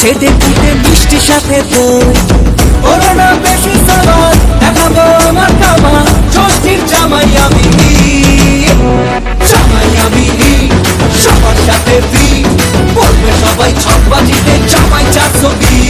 ছেদে ফুটে মিষ্টি সাথে দই করোনা বেশি সাবার দেখাবো আমার কামা জামাই আমি জামাই আমি সবার সাথে বলবে সবাই ছক বাজিতে জামাই চারশো বিশ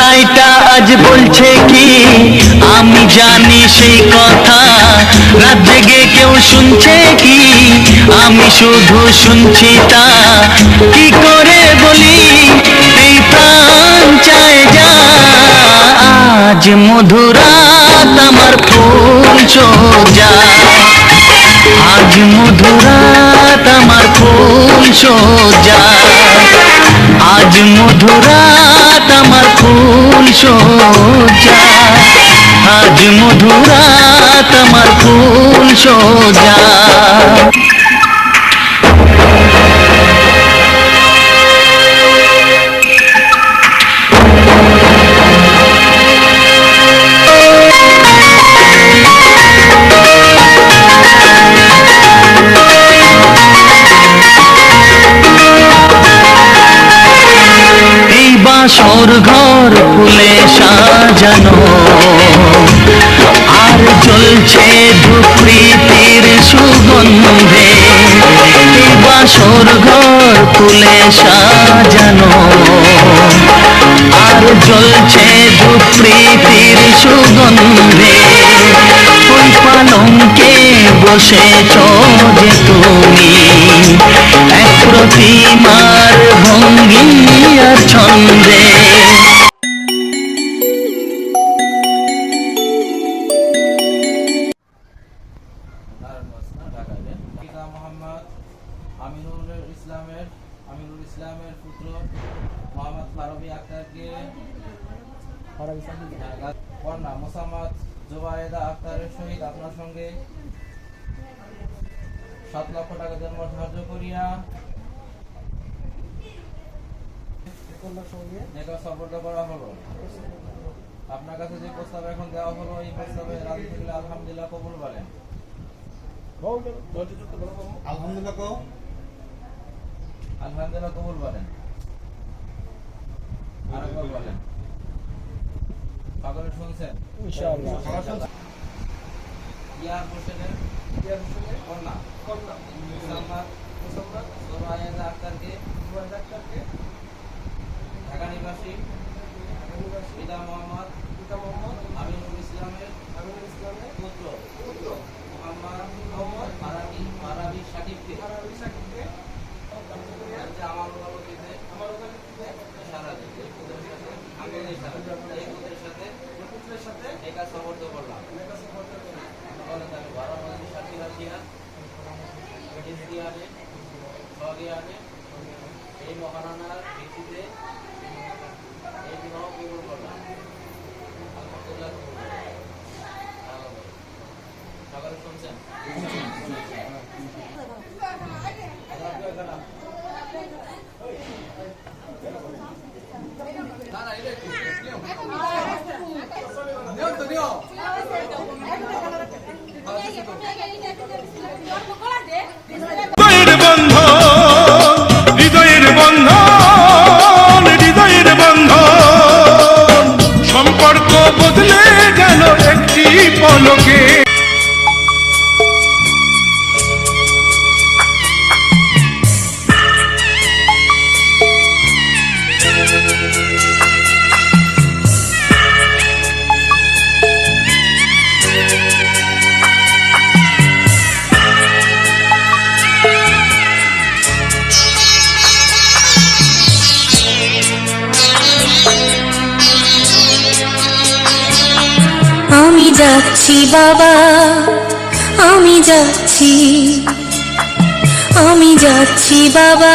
সানাইটা আজ বলছে কি? আমি জানি সেই কথা। রাত জেগে কেউ শুনছে কি? আমি শুধু শুনছি তা। কি করে বলি? এই প্রাণ চায় যা। আজ মধুরাত আমার ফুল সোজা। আজ মধুরাত আমার ফুল সোজা। আজ মধুরাত আমার ফুল ফুল সোজা। বাসর ঘর ফুলে সাজানো। চলছে ধুপ্রীতির সুগন্ধে। বাসর ঘর ফুলে সাজানো। আর জ্বলছে ধুপ্রীতির সুগন্ধে। ওই পালঙ্কে বসেছ যে তুমি। এক প্রতিমার ভঙ্গি ইসলামের, আমিনুল ইসলামের পুত্র মোহাম্মদ ফারবি আক্তারকে কন্যা মোসাম্মদ জোবায়েদা আক্তারের সহিত আপনার সঙ্গে সাত লক্ষ টাকা জন্ম ধার্য করিয়া আপনার কাছে যে প্রস্তাব এখন দেওয়া হলো, এই প্রস্তাবে রাজি থাকলে আলহামদুলিল্লাহ কবুল বলেন। আলহামদুলিল্লাহ আলহামদুলিল্লাহ কবুল বলেন। আরেকবার বলেন। সকলে শুনছেন? ইয়ার হোসেনের কন্যা। মুসাম্মদ সোরায়েদা আক্তারকে ঢাকা নিবাসী। পিতা মোহাম্মদ আমিনুল ইসলামের পুত্র মোহাম্মদ ফারাবি ফারাবি সাকিবকে যে আমার ওকালতিতে ইশারা দিতে এই পুত্রের সাথে আঙ্গুলের ইশারা এই পুত্রের সাথে আপনাদের সাথে এই কাজ সমর্থ করলাম বলেন আমি বারো মাসি সাথী রাখিয়া ইন্ডিয়ানে সরিয়ানে এই মহারানার ভিত্তিতে এই বিবাহ কবুল করলাম আলহামদুলিল্লাহ কবুল করলাম। আলহামদুলিল্লাহ। সকালে শুনছেন আমি যাচ্ছি বাবা আমি যাচ্ছি। আমি যাচ্ছি বাবা